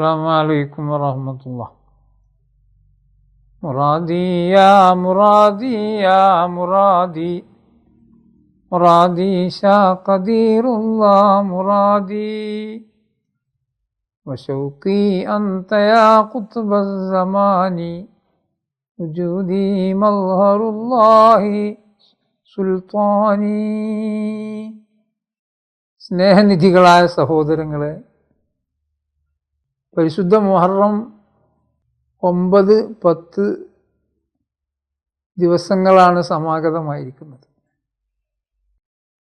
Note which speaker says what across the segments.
Speaker 1: السلام عليكم ورحمة الله مرادي يا مرادي يا مرادي مرادي شاء قدير الله مرادي وشوقي أنت يا قطب الزمان وجودي مظهر الله സുൽത്താനി സ്നേഹനിധികളായ സഹോദരങ്ങളെ പരിശുദ്ധ മുഹറം ഒമ്പത് പത്ത് ദിവസങ്ങളാണ് സമാഗതമായിരിക്കുന്നത്.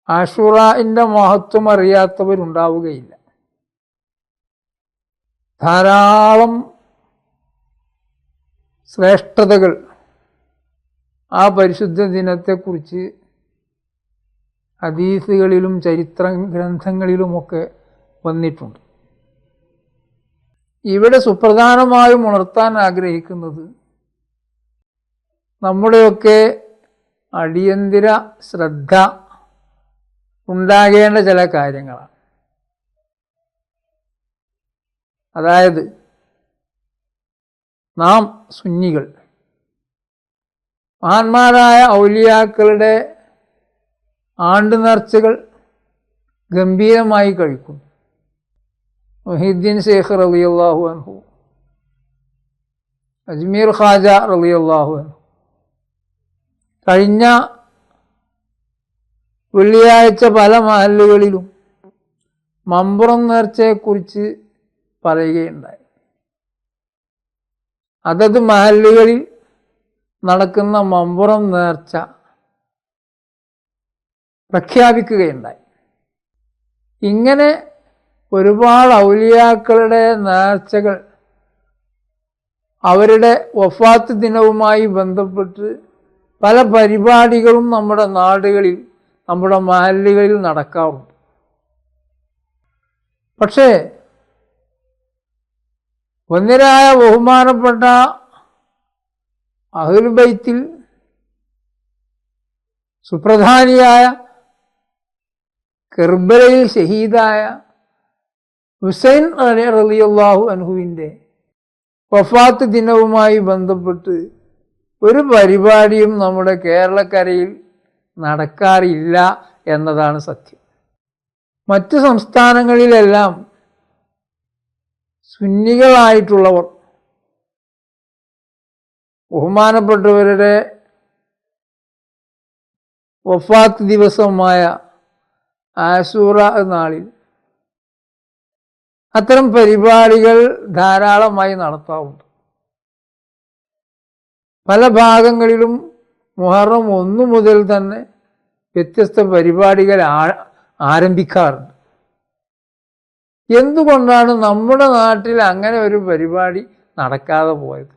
Speaker 1: ആഷുറായിന്റെ മഹത്വം അറിയാത്തവരുണ്ടാവുകയില്ല. ധാരാളം ശ്രേഷ്ഠതകൾ ആ പരിശുദ്ധ ദിനത്തെക്കുറിച്ച് ഹദീസുകളിലും ചരിത്ര ഗ്രന്ഥങ്ങളിലുമൊക്കെ വന്നിട്ടുണ്ട്. ഇവിടെ സുപ്രധാനമായും ഉണർത്താൻ ആഗ്രഹിക്കുന്നത് നമ്മുടെയൊക്കെ അടിയന്തിര ശ്രദ്ധ ഉണ്ടാകേണ്ട ചില കാര്യങ്ങളാണ്. അതായത് നാം സുന്നികൾ. മഹാന്മാരായ ഔലിയാക്കളുടെ ആണ്ട് നേർച്ചകൾ ഗംഭീരമായി കഴിക്കുന്നു. മൊഹീദ്ദീൻ ഷേഖ് റളിയല്ലാഹു അൻഹു അജ്മീർ ഖാജ റളിയല്ലാഹു അൻഹു കഴിഞ്ഞ വെള്ളിയാഴ്ച പല മഹല്ലുകളിലും മമ്പുറം നേർച്ചയെക്കുറിച്ച് പറയുകയുണ്ടായി. അതത് മഹല്ലുകളിൽ നടക്കുന്ന മമ്പുറം നേർച്ച പ്രഖ്യാപിക്കുകയുണ്ടായി. ഇങ്ങനെ ഒരുപാട് ഔലിയാക്കളുടെ നേർച്ചകൾ അവരുടെ വഫാത്ത് ദിനവുമായി ബന്ധപ്പെട്ട് പല പരിപാടികളും നമ്മുടെ നാടുകളിൽ നമ്മുടെ മഹല്ലുകളിൽ നടക്കാറുണ്ട്. പക്ഷേ ഒന്നിരായ ബഹുമാനപ്പെട്ട അഹുൽബൈത്തിൽ സുപ്രധാനിയായ കെർബലയിൽ ഷഹീദായ ഹുസൈൻ റളിയല്ലാഹു അൻഹുവിന്റെ വഫാത്ത് ദിനവുമായി ബന്ധപ്പെട്ട് ഒരു പരിപാടിയും നമ്മുടെ കേരളക്കരയിൽ നടക്കാറില്ല എന്നതാണ് സത്യം. മറ്റ് സംസ്ഥാനങ്ങളിലെല്ലാം സുന്നികളായിട്ടുള്ളവർ ബഹുമാനപ്പെട്ടവരുടെ വഫാത്ത് ദിവസമായ ആസൂറ നാളിൽ അത്തരം പരിപാടികൾ ധാരാളമായി നടത്താറുണ്ട്. പല ഭാഗങ്ങളിലും മുഹറം ഒന്നു മുതൽ തന്നെ വ്യത്യസ്ത പരിപാടികൾ ആരംഭിക്കാറുണ്ട്. എന്തുകൊണ്ടാണ് നമ്മുടെ നാട്ടിൽ അങ്ങനെ ഒരു പരിപാടി നടക്കാതെ പോയത്?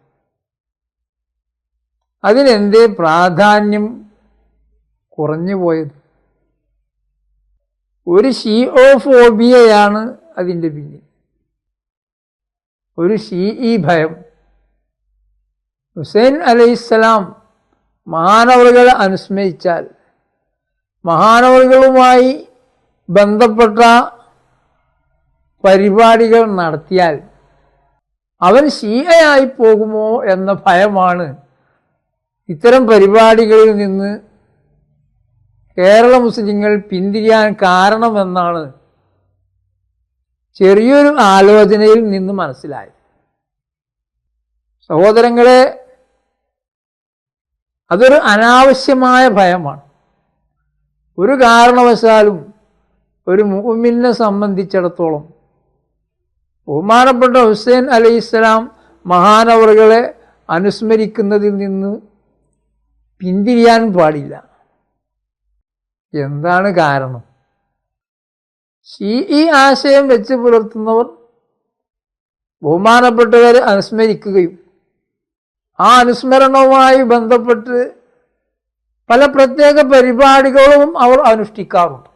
Speaker 1: അതിനെന്തേ പ്രാധാന്യം കുറഞ്ഞു പോയത്? ഒരു ഷിയോഫോബിയയാണ് അതിന്റെ പിന്നിൽ. ഒരു ഷീഇ ഭയം. ഹുസൈൻ അലൈഹിസ്സലാം മഹാനവറുകളെ അനുസ്മരിച്ചാൽ മഹാനവറുകളുമായി ബന്ധപ്പെട്ട പരിപാടികൾ നടത്തിയാൽ അവൻ ഷീയയായി പോകുമോ എന്ന ഭയമാണ് ഇത്തരം പരിപാടികളിൽ നിന്ന് കേരള മുസ്ലിങ്ങൾ പിന്തിരിയാൻ കാരണമെന്നാണ് ചെറിയൊരു ആലോചനയിൽ നിന്ന് മനസ്സിലായി സഹോദരങ്ങളെ അതൊരു അനാവശ്യമായ ഭയമാണ്. ഒരു കാരണവശാലും ഒരു മുഹമ്മിനെ സംബന്ധിച്ചിടത്തോളം ബഹുമാനപ്പെട്ട ഹുസൈൻ അലി ഇസ്ലാം മഹാനവറുകളെ അനുസ്മരിക്കുന്നതിൽ നിന്ന് പിന്തിരിയാൻ പാടില്ല. എന്താണ് കാരണം? ഈ ആശയം വെച്ച് പുലർത്തുന്നവർ ബഹുമാനപ്പെട്ടവരെ അനുസ്മരിക്കുകയും ആ അനുസ്മരണവുമായി ബന്ധപ്പെട്ട് പല പ്രത്യേക പരിപാടികളും അവർ അനുഷ്ഠിക്കാറുണ്ട്.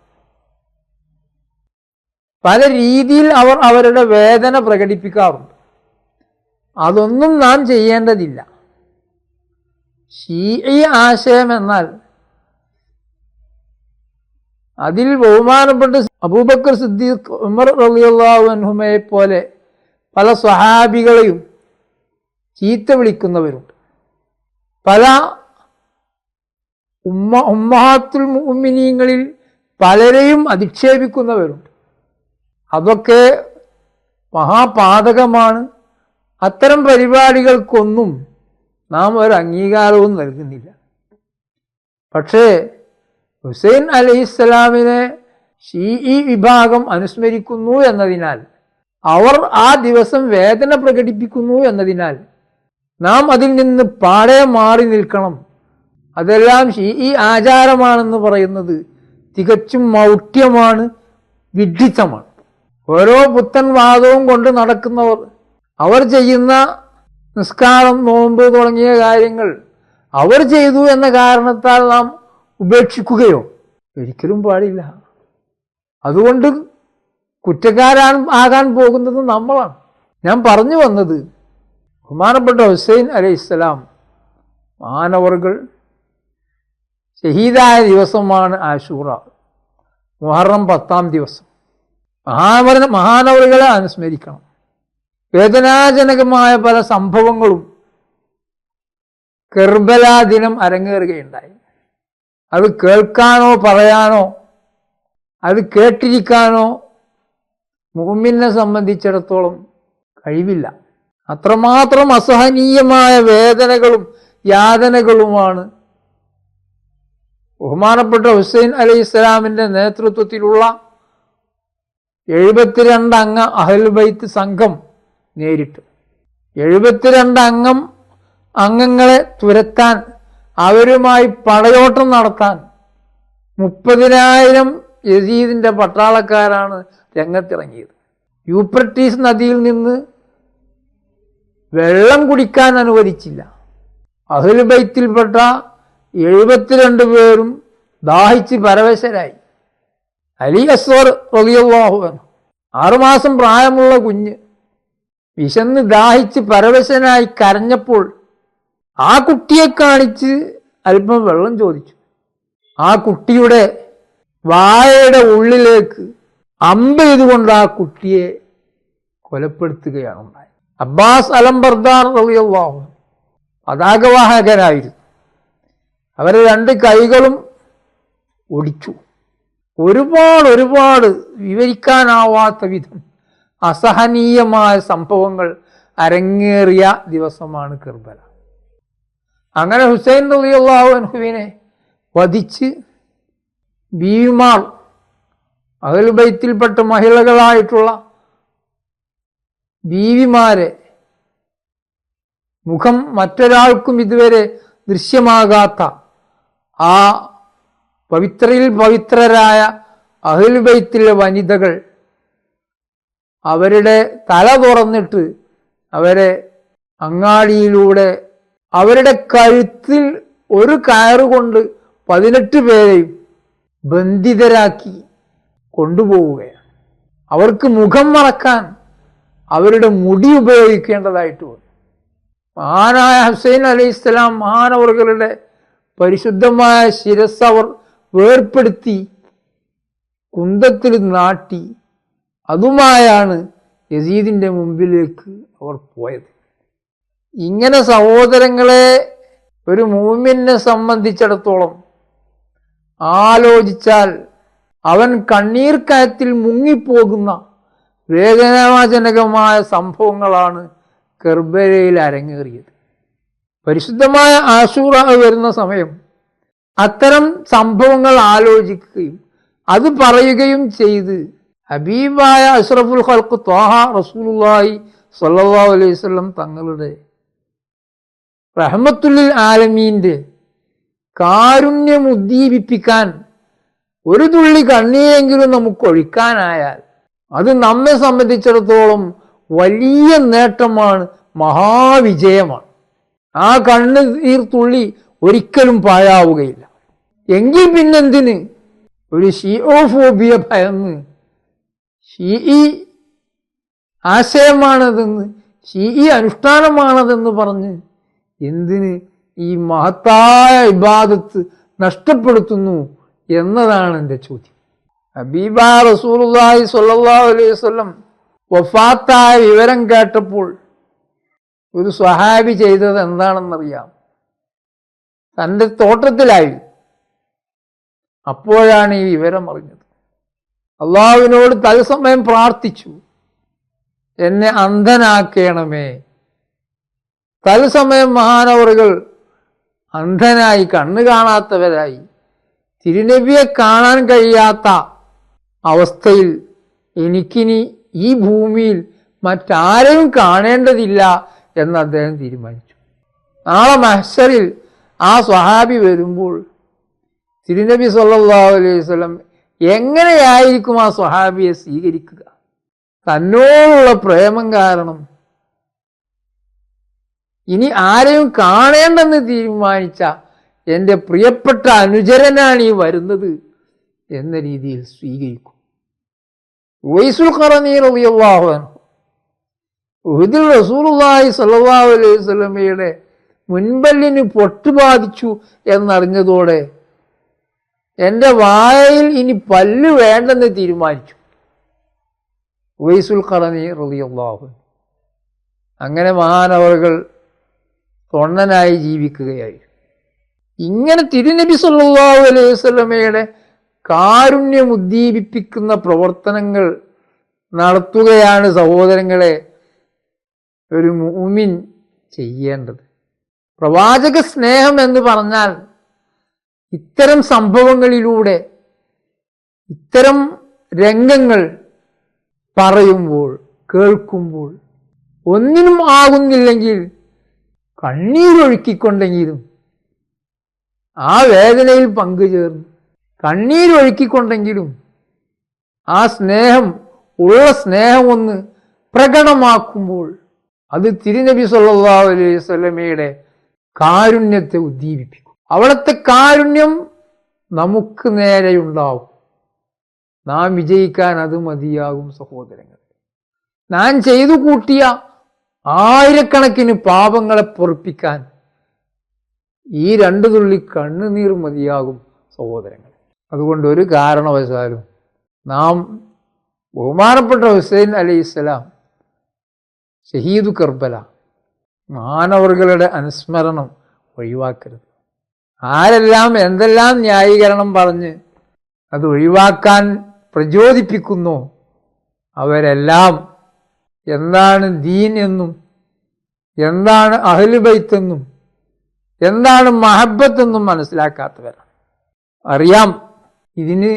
Speaker 1: പല രീതിയിൽ അവർ അവരുടെ വേദന പ്രകടിപ്പിക്കാറുണ്ട്. അതൊന്നും നാം ചെയ്യേണ്ടതില്ല. ഷീ ആശയം എന്നാൽ അതിൽ ബഹുമാനപ്പെട്ട് അബൂബക്കർ സിദ്ദീഖ് ഉമർ റളിയല്ലാഹു അൻഹുമയെ പോലെ പല സ്വഹാബികളെയും ചീത്ത വിളിക്കുന്നവരുണ്ട്. പല ഉമ്മ ഉമ്മഹാത്തുൽ മുഅ്മിനീങ്ങളിൽ പലരെയും അധിക്ഷേപിക്കുന്നവരുണ്ട്. അതൊക്കെ മഹാപാതകമാണ്. അത്തരം പരിപാടികൾക്കൊന്നും നാം ഒരു അംഗീകാരവും നൽകുന്നില്ല. പക്ഷേ ഹുസൈൻ അലൈഹിസ്സലാമിനെ ഷീഇ വിഭാഗം അനുസ്മരിക്കുന്നു എന്നതിനാൽ അവർ ആ ദിവസം വേദന പ്രകടിപ്പിക്കുന്നു എന്നതിനാൽ നാം അതിൽ നിന്ന് പാടെ മാറി നിൽക്കണം. അതെല്ലാം ഷീഇ ആചാരമാണെന്ന് പറയുന്നത് തികച്ചും മൗഢ്യമാണ് വിഡ്ഢിത്തമാണ് ഓരോ പുത്തൻ വാദവും കൊണ്ട് നടക്കുന്നവർ അവർ ചെയ്യുന്ന നിസ്കാരം നോമ്പ് തുടങ്ങിയ കാര്യങ്ങൾ അവർ ചെയ്തു എന്ന കാരണത്താൽ നാം ഉപേക്ഷിക്കുകയോ? ഒരിക്കലും പാടില്ല. അതുകൊണ്ട് കുറ്റക്കാരാൻ ആകാൻ പോകുന്നത് നമ്മളാണ്. ഞാൻ പറഞ്ഞു വന്നത് ബഹുമാനപ്പെട്ട ഹുസൈൻ അലൈഹി അലൈഹിസ്സലാം മാനവർകൾ ഷഹീദായ ദിവസമാണ് ആശൂറ മുഹറം പത്താം ദിവസം. മഹാനവര മഹാനവറുകളെ അനുസ്മരിക്കണം. വേദനാജനകമായ പല സംഭവങ്ങളും കെർബല ദിനം അരങ്ങേറുകയുണ്ടായി. അത് കേൾക്കാനോ പറയാനോ അത് കേട്ടിരിക്കാനോ മുഹമ്മിനെ സംബന്ധിച്ചിടത്തോളം കഴിവില്ല. അത്രമാത്രം അസഹനീയമായ വേദനകളും യാതനകളുമാണ് ബഹുമാനപ്പെട്ട ഹുസൈൻ അലി ഇസ്ലാമിന്റെ നേതൃത്വത്തിലുള്ള എഴുപത്തിരണ്ട് അംഗ അഹൽബൈത്ത് സംഘം നേരിട്ട്. എഴുപത്തിരണ്ട് അംഗം അംഗങ്ങളെ തുരത്താൻ അവരുമായി പടയോട്ടം നടത്താൻ മുപ്പതിനായിരം യസീദിന്റെ പട്ടാളക്കാരാണ് രംഗത്തിറങ്ങിയത്. യൂപ്രട്ടീസ് നദിയിൽ നിന്ന് വെള്ളം കുടിക്കാൻ അനുവദിച്ചില്ല. അഹ്ലുബൈത്തിൽപ്പെട്ട എഴുപത്തിരണ്ട് പേരും ദാഹിച്ച് പരവശരായി. അലി അസ്വർ റളിയല്ലാഹുവൻ ആറുമാസം പ്രായമുള്ള കുഞ്ഞ് വിശന്ന് ദാഹിച്ച് പരവശനായി കരഞ്ഞപ്പോൾ ആ കുട്ടിയെ കാണിച്ച് അല്പം വെള്ളം ചോദിച്ചു. ആ കുട്ടിയുടെ വായയുടെ ഉള്ളിലേക്ക് അമ്പ് ചെയ്തുകൊണ്ട് ആ കുട്ടിയെ കൊലപ്പെടുത്തുകയാണ് ഉണ്ടായത് അബ്ബാസ് അലംബർദാർ റളിയല്ലാഹു പതാകവാഹകനായിരുന്നു അവരെ രണ്ട് കൈകളും ഒടിച്ചു. ഒരുപാട് ഒരുപാട് വിവരിക്കാനാവാത്ത വിധം അസഹനീയമായ സംഭവങ്ങൾ അരങ്ങേറിയ ദിവസമാണ് കർബല. അങ്ങനെ ഹുസൈൻ റളിയല്ലാഹു അൻഹുവിനെ വധിച്ച് ബീവിമാർ അഹലുബൈത്തിൽപ്പെട്ട മഹിളകളായിട്ടുള്ള ബീവിമാരെ മുഖം മറ്റൊരാൾക്കും ഇതുവരെ ദൃശ്യമാകാത്ത ആ പവിത്രയിൽ പവിത്രരായ അഹ്ലുബൈത്തിലെ വനിതകൾ അവരുടെ തല തുറന്നിട്ട് അവരെ അങ്ങാടിയിലൂടെ അവരുടെ കഴുത്തിൽ ഒരു കയറുകൊണ്ട് പതിനെട്ട് പേരെയും ബന്ധിതരാക്കി കൊണ്ടുപോവുകയാണ്. അവർക്ക് മുഖം മറക്കാൻ അവരുടെ മുടി ഉപയോഗിക്കേണ്ടതായിട്ട് വന്നു. മഹാനായ ഹുസൈൻ അലി ഇസ്ലാം മഹാനവറുകളുടെ പരിശുദ്ധമായ ശിരസ് അവർ വേർപ്പെടുത്തി കുന്തത്തിൽ നാട്ടി അതുമായാണ് യസീദിന്റെ മുമ്പിലേക്ക് അവർ പോയത്. ഇങ്ങനെ സഹോദരങ്ങളെ ഒരു മൂമിനെ സംബന്ധിച്ചിടത്തോളം ആലോചിച്ചാൽ അവൻ കണ്ണീർ കയത്തിൽ മുങ്ങിപ്പോകുന്ന വേദനാജനകമായ സംഭവങ്ങളാണ് കെർബലയിൽ അരങ്ങേറിയത്. പരിശുദ്ധമായ ആശൂറ വരുന്ന സമയം അത്തരം സംഭവങ്ങൾ ആലോചിക്കുകയും അത് പറയുകയും ചെയ്ത് ഹബീബായ അഷ്റഫുൽ ഹൽക്ക് ത്വാഹ റസൂലുള്ളാഹി സല്ലാ അലൈഹി വസല്ലം തങ്ങളുടെ റഹ്മത്തുല്ലിൽ ആലമീന്റെ കാരുണ്യം ഉദ്ദീപിപ്പിക്കാൻ ഒരു തുള്ളി കണ്ണീരെങ്കിലും നമുക്ക് ഒഴിക്കാനായാൽ അത് നമ്മെ സംബന്ധിച്ചിടത്തോളം വലിയ നേട്ടമാണ് മഹാവിജയമാണ്. ആ കണ്ണീർ തുള്ളി ഒരിക്കലും പാഴാവുകയില്ല. എങ്കിൽ പിന്നെന്തിന്? ഒരു ഷിയോഫോബിയ ഭയന്ന് ഷീഇ ആശയമാണതെന്ന് ഷീഇ അനുഷ്ഠാനമാണതെന്ന് പറഞ്ഞ് എന്തിന് ഈ മഹത്തായ ഇബാദത്ത് നഷ്ടപ്പെടുത്തുന്നു എന്നതാണ് എന്റെ ചോദ്യം. ഹബീബ റസൂലുള്ളാഹി സ്വല്ലല്ലാഹു അലൈഹി വഫാത്തായ വിവരം കേട്ടപ്പോൾ ഒരു സ്വഹാബി ചെയ്തത് എന്താണെന്നറിയാം. തന്റെ തോട്ടത്തിലായി. അപ്പോഴാണ് ഈ വിവരം അറിഞ്ഞത്. അള്ളാഹുവിനോട് തത്സമയം പ്രാർത്ഥിച്ചു. എന്നെ അന്ധനാക്കണമേ. തത്സമയം മഹാനവറുകൾ അന്ധനായി കണ്ണു കാണാത്തവരായി തിരുനബിയെ കാണാൻ കഴിയാത്ത അവസ്ഥയിൽ എനിക്കിനി ഈ ഭൂമിയിൽ മറ്റാരെയും കാണേണ്ടതില്ല എന്ന് അദ്ദേഹം തീരുമാനിച്ചു. നാളെ മഹ്സറിൽ ആ സ്വഹാബി വരുമ്പോൾ തിരുനബി സല്ലാ അലൈഹി എങ്ങനെയായിരിക്കും ആ സ്വഹാബിയെ സ്വീകരിക്കുക? തന്നോടുള്ള പ്രേമം കാരണം ഇനി ആരെയും കാണേണ്ടെന്ന് തീരുമാനിച്ച എന്റെ പ്രിയപ്പെട്ട അനുചരനാണ് ഈ വരുന്നത് എന്ന രീതിയിൽ സ്വീകരിക്കും വൈസുൽ ഖറനീ റളിയല്ലാഹു അൻഹു ഉഹുദിൽ അലൈഹി മുൻപല്ലിന് പൊട്ട് ബാധിച്ചു എന്നറിഞ്ഞതോടെ എന്റെ വായയിൽ ഇനി പല്ല് വേണ്ടെന്ന് തീരുമാനിച്ചു വൈസുൽ ഖറനി റളിയല്ലാഹു. അങ്ങനെ മഹാനവറുകൾ തൊണ്ണനായി ജീവിക്കുകയായി ഇങ്ങനെ തിരുനബി സല്ലാഹു അലൈഹി സ്വലമയുടെ കാരുണ്യം ഉദ്ദീപിപ്പിക്കുന്ന പ്രവർത്തനങ്ങൾ നടത്തുകയാണ് സഹോദരങ്ങളെ ഒരു മൂമിൻ ചെയ്യേണ്ടത്. പ്രവാചക സ്നേഹം എന്ന് പറഞ്ഞാൽ ഇത്തരം സംഭവങ്ങളിലൂടെ ഇത്തരം രംഗങ്ങൾ പറയുമ്പോൾ കേൾക്കുമ്പോൾ ഒന്നിനും ആകുന്നില്ലെങ്കിൽ കണ്ണീരൊഴുക്കിക്കൊണ്ടെങ്കിലും ആ വേദനയിൽ പങ്കുചേർന്ന് കണ്ണീരൊഴുക്കിക്കൊണ്ടെങ്കിലും ആ സ്നേഹം ഉള്ള സ്നേഹം ഒന്ന് പ്രകടമാക്കുമ്പോൾ അത് തിരുനബി സല്ലാ അലൈഹി വസല്ലമയുടെ കാരുണ്യത്തെ ഉദ്ദീപിപ്പിക്കും. അവിടുത്തെ കാരുണ്യം നമുക്ക് നേരെയുണ്ടാവും. നാം വിജയിക്കാൻ അത് മതിയാകും സഹോദരങ്ങൾ ഞാൻ ചെയ്തു കൂട്ടിയ ആയിരക്കണക്കിന് പാപങ്ങളെ പൊറുപ്പിക്കാൻ ഈ രണ്ടു തുള്ളി കണ്ണുനീർ മതിയാകും സഹോദരങ്ങൾ അതുകൊണ്ട് ഒരു കാരണവശാലും നാം ബഹുമാനപ്പെട്ട ഹുസൈൻ അലി ഇസ്ലാം ഷഹീദു കർബല മാനവറുകളുടെ അനുസ്മരണം ഒഴിവാക്കരുത്. ആരെല്ലാം എന്തെല്ലാം ന്യായീകരണം പറഞ്ഞ് അത് ഒഴിവാക്കാൻ പ്രചോദിപ്പിക്കുന്നു അവരെല്ലാം എന്താണ് ദീൻ എന്നും എന്താണ് അഹ്ലുബൈത്ത് എന്നും എന്താണ് മഹബത്ത് എന്നും മനസ്സിലാക്കാത്തവരാണ്. അറിയാം ഇതിന്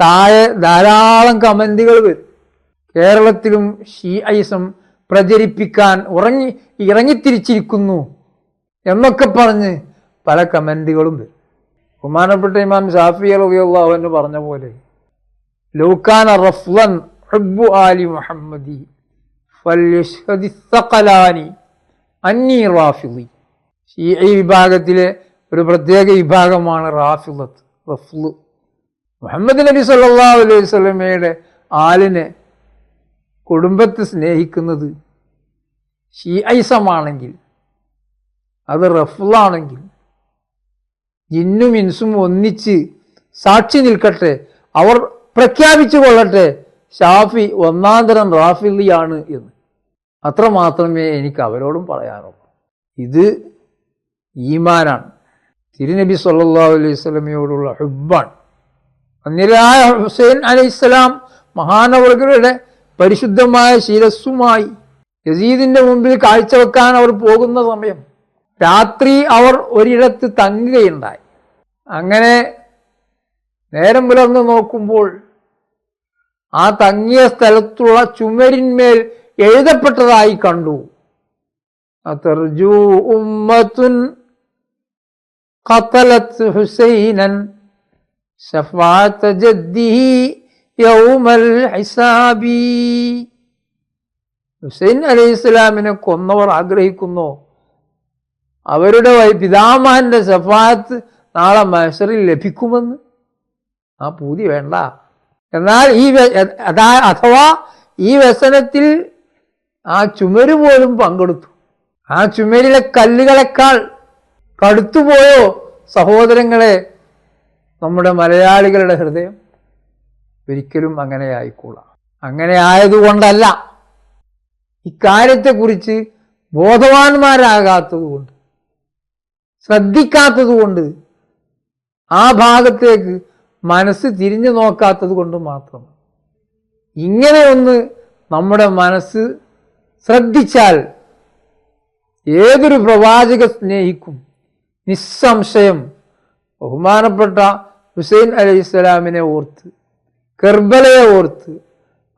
Speaker 1: താഴെ ധാരാളം കമന്റുകൾ വരും. കേരളത്തിലും ഷീഐസം പ്രചരിപ്പിക്കാൻ ഉറങ്ങി ഇറങ്ങിത്തിരിച്ചിരിക്കുന്നു എന്നൊക്കെ പറഞ്ഞ് പല കമന്റുകളും വരും. ബഹുമാനപ്പെട്ട ഇമാം ഷാഫി അലിയുള്ള പറഞ്ഞ പോലെ ലൗക്കാന റഫ്ലൻ ഹബ്ബു ആലി മുഹമ്മദി സഖലാനി അന്നി റാഫിളി ഈ വിഭാഗത്തിലെ ഒരു പ്രത്യേക വിഭാഗമാണ് റാഫിളത്ത് റഫ്ലു. മുഹമ്മദ് നബി സല്ലാ അലൈഹി വസല്ലമയുടെ ആലിനെ കുടുംബത്തെ സ്നേഹിക്കുന്നത് ഷീഐസമാണെങ്കിൽ അത് റഫ്ലാണെങ്കിൽ ജിന്നും ഇൻസും ഒന്നിച്ച് സാക്ഷി നിൽക്കട്ടെ അവർ പ്രഖ്യാപിച്ചു കൊള്ളട്ടെ ഷാഫി ഒന്നാന്തരം തരം റാഫിലിയാണ് എന്ന്. അത്ര മാത്രമേ എനിക്ക് അവരോടും പറയാറുള്ളൂ. ഇത് ഈമാനാണ്. തിരുനബി സല്ലാ അലൈഹി സ്വലമയോടുള്ള ഹുബാണ് അന്നിരായ ഹുസൈൻ അലൈഹിസ്സലാം മഹാനവർഗരുടെ പരിശുദ്ധമായ ശിരസ്സുമായി യസീദിന്റെ മുമ്പിൽ കാഴ്ചവെക്കാൻ അവർ പോകുന്ന സമയം രാത്രി അവർ ഒരിടത്ത് തങ്ങുകയുണ്ടായി. അങ്ങനെ നേരം പുലർന്ന് നോക്കുമ്പോൾ ആ തങ്ങിയ സ്ഥലത്തുള്ള ചുമരിന്മേൽ എഴുതപ്പെട്ടതായി കണ്ടു. അത്തർജു ഉമ്മത്തുൻ ഖത്തലത്ത് ഹുസൈനൻ ഷഫാഅത്ത് ജദ്ദിഹി യൗമൽ ഹിസാബി. ഹുസൈൻ അലൈഹി ഇസ്ലാമിനെ കൊന്നവർ ആഗ്രഹിക്കുന്നു. അവരുടെ പിതാമാന്റെ സഫാത്ത് നാളെ മത്സരിൽ ലഭിക്കുമെന്ന്. ആ പൂതി വേണ്ട. എന്നാൽ ഈ അഥവാ ഈ വ്യസനത്തിൽ ആ ചുമര് പോലും പങ്കെടുത്തു. ആ ചുമരിലെ കല്ലുകളെക്കാൾ കടുത്തുപോയോ സഹോദരങ്ങളെ നമ്മുടെ മലയാളികളുടെ ഹൃദയം? ഒരിക്കലും അങ്ങനെ ആയിക്കൂടാം. അങ്ങനെ ആയതുകൊണ്ടല്ല. ഇക്കാര്യത്തെക്കുറിച്ച് ബോധവാന്മാരാകാത്തതുകൊണ്ട് ശ്രദ്ധിക്കാത്തതുകൊണ്ട് ആ ഭാഗത്തേക്ക് മനസ്സ് തിരിഞ്ഞു നോക്കാത്തത് കൊണ്ട് മാത്രം. ഇങ്ങനെ ഒന്ന് നമ്മുടെ മനസ്സ് ശ്രദ്ധിച്ചാൽ ഏതൊരു പ്രവാചക സ്നേഹിക്കും. നിസ്സംശയം ബഹുമാനപ്പെട്ട ഹുസൈൻ അലൈഹിസ്സലാമിനെ ഓർത്ത് കർബലയെ ഓർത്ത്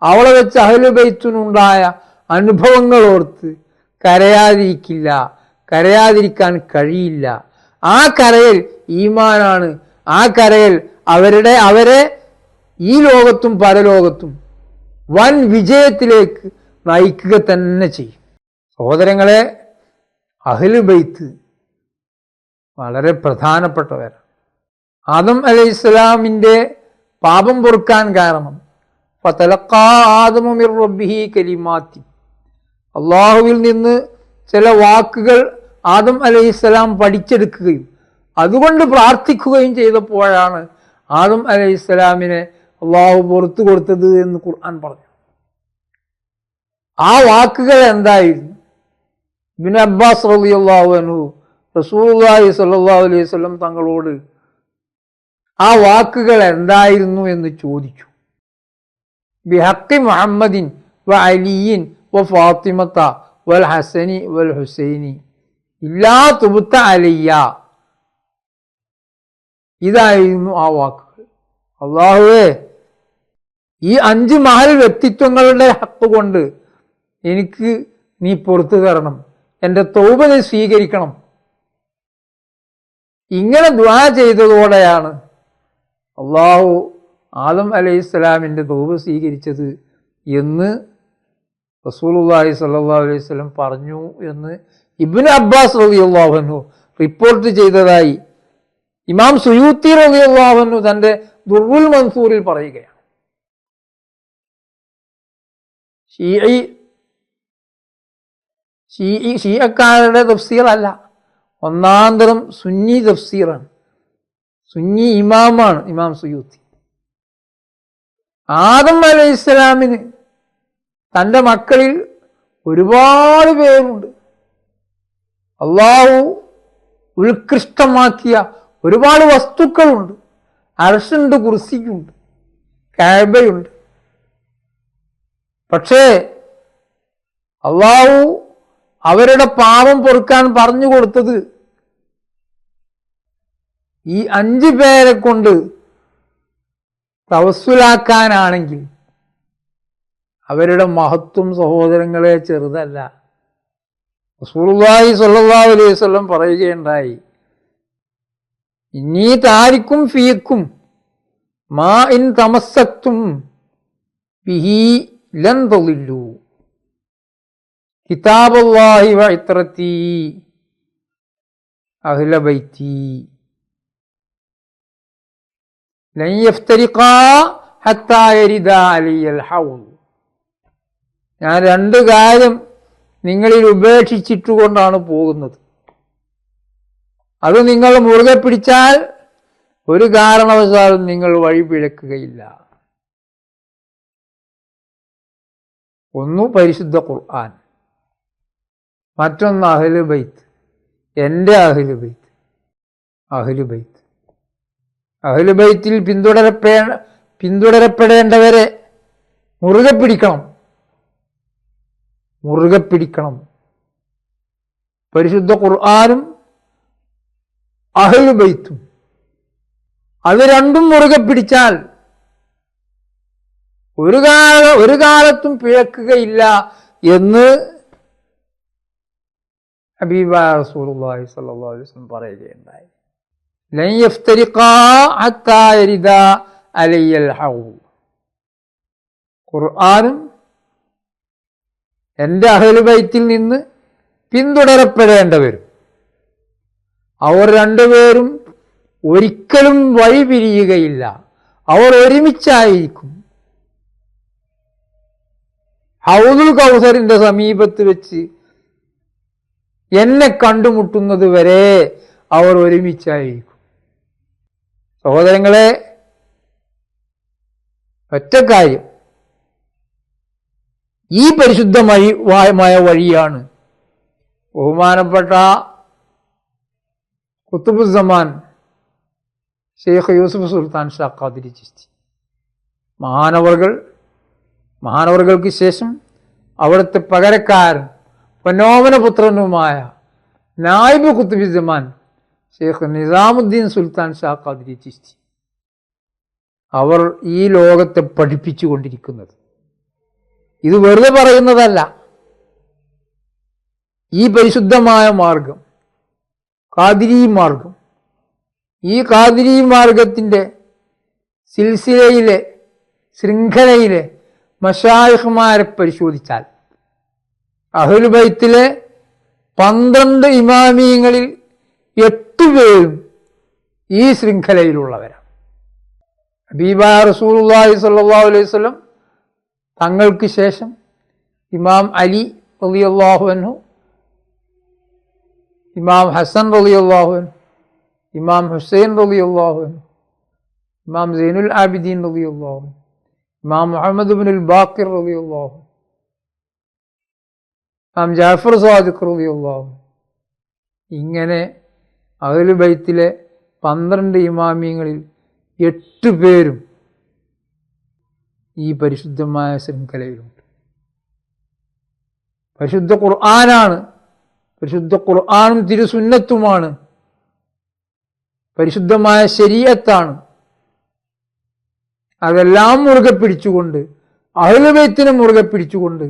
Speaker 1: അവളെ വെച്ച് അഹലുബൈത്തിനുണ്ടായ അനുഭവങ്ങൾ ഓർത്ത് കരയാതിരിക്കില്ല കരയാതിരിക്കാൻ കഴിയില്ല. ആ കരയിൽ ഈമാനാണ്. ആ കരയിൽ അവരുടെ അവരെ ഈ ലോകത്തും പരലോകത്തും വൻ വിജയത്തിലേക്ക് നയിക്കുക തന്നെ ചെയ്യും. സഹോദരങ്ങളെ അഹ്ലുബൈത്ത് വളരെ പ്രധാനപ്പെട്ടവരാണ്. ആദം അലൈഹി ഇസ്ലാമിന്റെ പാപം പൊറുക്കാൻ കാരണം റബ്ബിഹി അള്ളാഹുവിൽ നിന്ന് ചില വാക്കുകൾ ആദം അലൈഹിസ്സലാം പഠിച്ചെടുക്കുകയും അതുകൊണ്ട് പ്രാർത്ഥിക്കുകയും ചെയ്തപ്പോഴാണ് ആദം അലൈഹിസ്സലാമിനെ അള്ളാഹു പുറത്തു കൊടുത്തത് എന്ന് ഖുർആൻ പറഞ്ഞു. ആ വാക്കുകൾ എന്തായിരുന്നു ഇബിൻ അബ്ബാസ് റളിയല്ലാഹു അൻഹു റസൂലുള്ളാഹി സ്വല്ലല്ലാഹു അലൈഹി വസല്ലം തങ്ങളോട് ആ വാക്കുകൾ എന്തായിരുന്നു എന്ന് ചോദിച്ചു. ബിഹക്കി മുഹമ്മദിൻ വ അലിയിൻ വ ഫാത്തിമത്ത വൽ ഹസനി വൽ ഹുസൈനി. ഇല്ലാ തുബുത്ത അലിയ ഇതായിരുന്നു ആ വാക്കുകൾ. അള്ളാഹുവേ ഈ അഞ്ച് മഹൽ വ്യക്തിത്വങ്ങളുടെ ഹക്ക് കൊണ്ട് എനിക്ക് നീ പുറത്തു തരണം. എന്റെ തൗബ നീ സ്വീകരിക്കണം. ഇങ്ങനെ ദ്വാ ചെയ്തതോടെയാണ് അള്ളാഹു ആദം അലൈഹി സ്വലാമിന്റെ തൗബ സ്വീകരിച്ചത് എന്ന് റസൂലുള്ളാഹി സല്ലാ അലൈഹി സ്വലം പറഞ്ഞു എന്ന് ഇബ്നു അബ്ബാസ് റബി അൻഹു റിപ്പോർട്ട് ചെയ്തതായി ഇമാം സുയൂത്തി റബി അൻഹു തന്റെ ദുർബുൽ മൻസൂറിൽ പറയുകയാണ്. ഷീഇ ഷീഇ ഷീയക്കാരുടെ തഫ്സീറല്ല. ഒന്നാന്തരം സുന്നി തഫ്സീറാണ്. സുന്നി ഇമാമാണ് ഇമാം സുയൂത്തി. ആദം അലൈഹി ഇസ്ലാമിന് തന്റെ മക്കളിൽ ഒരുപാട് പേരുണ്ട്. അള്ളാഹു ഉത്കൃഷ്ടമാക്കിയ ഒരുപാട് വസ്തുക്കളുണ്ട്. അർഷുണ്ട് കുർസിക്കുണ്ട് കാബയുണ്ട്. പക്ഷേ അള്ളാഹു അവരുടെ പാപം പൊറുക്കാൻ പറഞ്ഞു കൊടുത്തത് ഈ അഞ്ചു പേരെ കൊണ്ട് തവസ്സുലാക്കാനാണെങ്കിൽ അവരുടെ മഹത്വം സഹോദരങ്ങളെ ചെറുതല്ല. റസൂലുള്ളാഹി സ്വല്ലല്ലാഹു അലൈഹി പറയുകയുണ്ടായി ഇനി താരിക്കും ഫീക്കും മാ ഇൻ തമസക്തും ബിഹി ലൻ തളില്ലു കിതാബുല്ലാഹി വ ഇത്രത്തി അഹ്ല ബൈത്തി. ലൻ യഫ്തരിഖാ ഹത്താ യരിദ അലിയൽ ഹൗൽ ഞാൻ രണ്ട് കാര്യം നിങ്ങളിൽ ഉപേക്ഷിച്ചിട്ടുകൊണ്ടാണ് പോകുന്നത്. അത് നിങ്ങൾ മുറുകെ പിടിച്ചാൽ ഒരു കാരണവശാലും നിങ്ങൾ വഴി പിഴക്കുകയില്ല. ഒന്നു പരിശുദ്ധ ഖുർആൻ. മറ്റൊന്ന് അഹ്ലു ബൈത്ത്. എന്റെ അഹ്ലു ബൈത്ത്. അഹ്ലു ബൈത്ത്. അഹ്ലു ബൈത്തിൽ പിന്തുടരപ്പേ പിന്തുടരപ്പെടേണ്ടവരെ മുറുകെ പിടിക്കണം. മുറുകെ പിടിക്കണം. പരിശുദ്ധ ഖുർആാനും അഹ്ലു ബൈത്തും. അത് രണ്ടും മുറുകെ പിടിച്ചാൽ ഒരു കാല ഒരു കാലത്തും പിഴക്കുകയില്ല എന്ന് ഹബീബ റസൂലുള്ളാഹി സ്വല്ലല്ലാഹു അലൈഹി വസല്ലം പറയുകയുണ്ടായി. ലൻ യഫ്തരിഖാ ഹത്താ യരിദ അലയ്യൽ ഹൗ. ഖുർആനും എന്റെ അഹലുബൈത്തിൽ നിന്ന് പിന്തുടരപ്പെടേണ്ടവരും. അവർ രണ്ടുപേരും ഒരിക്കലും വഴി പിരിയുകയില്ല. അവർ ഒരുമിച്ചായിരിക്കും. ഹൗദുൽ കൗസറിന്റെ സമീപത്ത് വെച്ച് എന്നെ കണ്ടുമുട്ടുന്നത് വരെ അവർ ഒരുമിച്ചായിരിക്കും. സഹോദരങ്ങളെ ഒറ്റ കാര്യം. ഈ പരിശുദ്ധമായ വഴിയാണ് ബഹുമാനപ്പെട്ട കുത്തുബുസമാൻ ഷെയ്ഖ് യൂസുഫ് സുൽത്താൻ ഷാഖാദിരി ചിസ്തി മഹാനവറുകൾ മഹാനവറുകൾക്ക് ശേഷം അവിടുത്തെ പകരക്കാരൻ പൊന്നോമനപുത്രനുമായ നായിബ് കുത്തുബുസമാൻ ഷെയ്ഖ് നിസാമുദ്ദീൻ സുൽത്താൻ ഷാ ഖാദിരി ചിസ്തി അവർ ഈ ലോകത്തെ പഠിപ്പിച്ചു കൊണ്ടിരിക്കുന്നത് ഇത് വെറുതെ പറയുന്നതല്ല. ഈ പരിശുദ്ധമായ മാർഗം കാതിരി മാർഗം ഈ കാതിരി മാർഗത്തിന്റെ സിൽസിലയിലെ ശൃംഖലയിലെ മഷായഹ്മാരെ പരിശോധിച്ചാൽ അഹുൽബൈത്തിലെ പന്ത്രണ്ട് ഇമാമിയങ്ങളിൽ എട്ട് പേരും ഈ ശൃംഖലയിലുള്ളവരാണ്. ഹബീബ റസൂലുള്ളാഹി സ്വല്ലല്ലാഹു അലൈഹി തങ്ങൾക്ക് ശേഷം ഇമാം അലി അൻഹു ഇമാം ഹസൻ അൻഹു ഇമാം ഹുസൈൻ അൻഹു ഇമാം സൈനുൽ ആബിദീൻ അൻഹു ഇമാം മുഹമ്മദ് ബിൻ ഉൽ ബാക്കിർ അൻഹു. ഇമാം ജാഫർ അൻഹു. ഇങ്ങനെ അഹ്ലു ബൈത്തിലെ പന്ത്രണ്ട് ഇമാമിയങ്ങളിൽ എട്ട് പേരും ഈ പരിശുദ്ധമായ ശൃംഖലയിലുണ്ട്. പരിശുദ്ധ ഖുർആനാണ് പരിശുദ്ധ ഖുർആാനും തിരുസുന്നത്തുമാണ് പരിശുദ്ധമായ ശരീരത്താണ് അതെല്ലാം മുറുകെ പിടിച്ചുകൊണ്ട് അഹലുബൈത്തിനെ മുറുകെ പിടിച്ചുകൊണ്ട്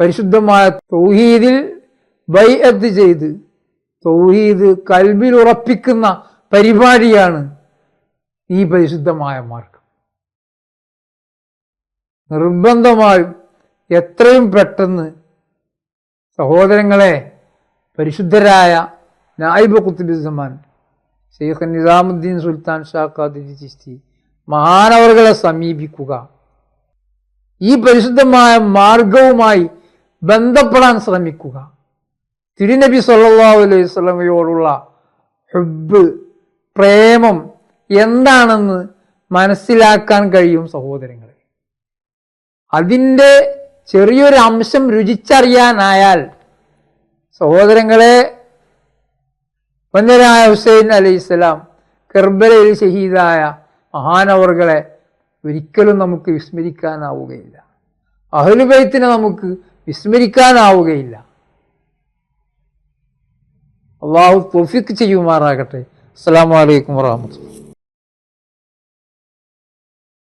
Speaker 1: പരിശുദ്ധമായ തൗഹീദിൽ ബൈഅത്ത് ചെയ്ത് തൗഹീദ് കൽബിൽ ഉറപ്പിക്കുന്ന പരിപാടിയാണ് ഈ പരിശുദ്ധമായ മാർഗം. നിർബന്ധമായും എത്രയും പെട്ടെന്ന് സഹോദരങ്ങളെ പരിശുദ്ധരായ നായിബ് കുത്തുബിസമാൻ ഷെയ്ഖ് നിസാമുദ്ദീൻ സുൽത്താൻ ഷാ ഖാദിരി ചിസ്തി മഹാനവറുകളെ സമീപിക്കുക. ഈ പരിശുദ്ധമായ മാർഗവുമായി ബന്ധപ്പെടാൻ ശ്രമിക്കുക. തിരുനബി സല്ലാ അലൈഹി സ്വലമയോടുള്ള ഹുബ് പ്രേമം എന്താണെന്ന് മനസ്സിലാക്കാൻ കഴിയും സഹോദരങ്ങളെ. അതിന്റെ ചെറിയൊരു അംശം രുചിച്ചറിയാനായാൽ സഹോദരങ്ങളെ വന്ദനായ ഹുസൈൻ അലി ഇസ്ലാം കെർബലയിൽ ഷഹീദായ മഹാനവറുകളെ ഒരിക്കലും നമുക്ക് വിസ്മരിക്കാനാവുകയില്ല. അഹലുബൈത്തിനെ നമുക്ക് വിസ്മരിക്കാനാവുകയില്ല. അള്ളാഹു തൊഫിക്ക് ചെയ്യുമാറാകട്ടെ. അസ്സാം വലൈക്കും വാഹമത്തുള്ള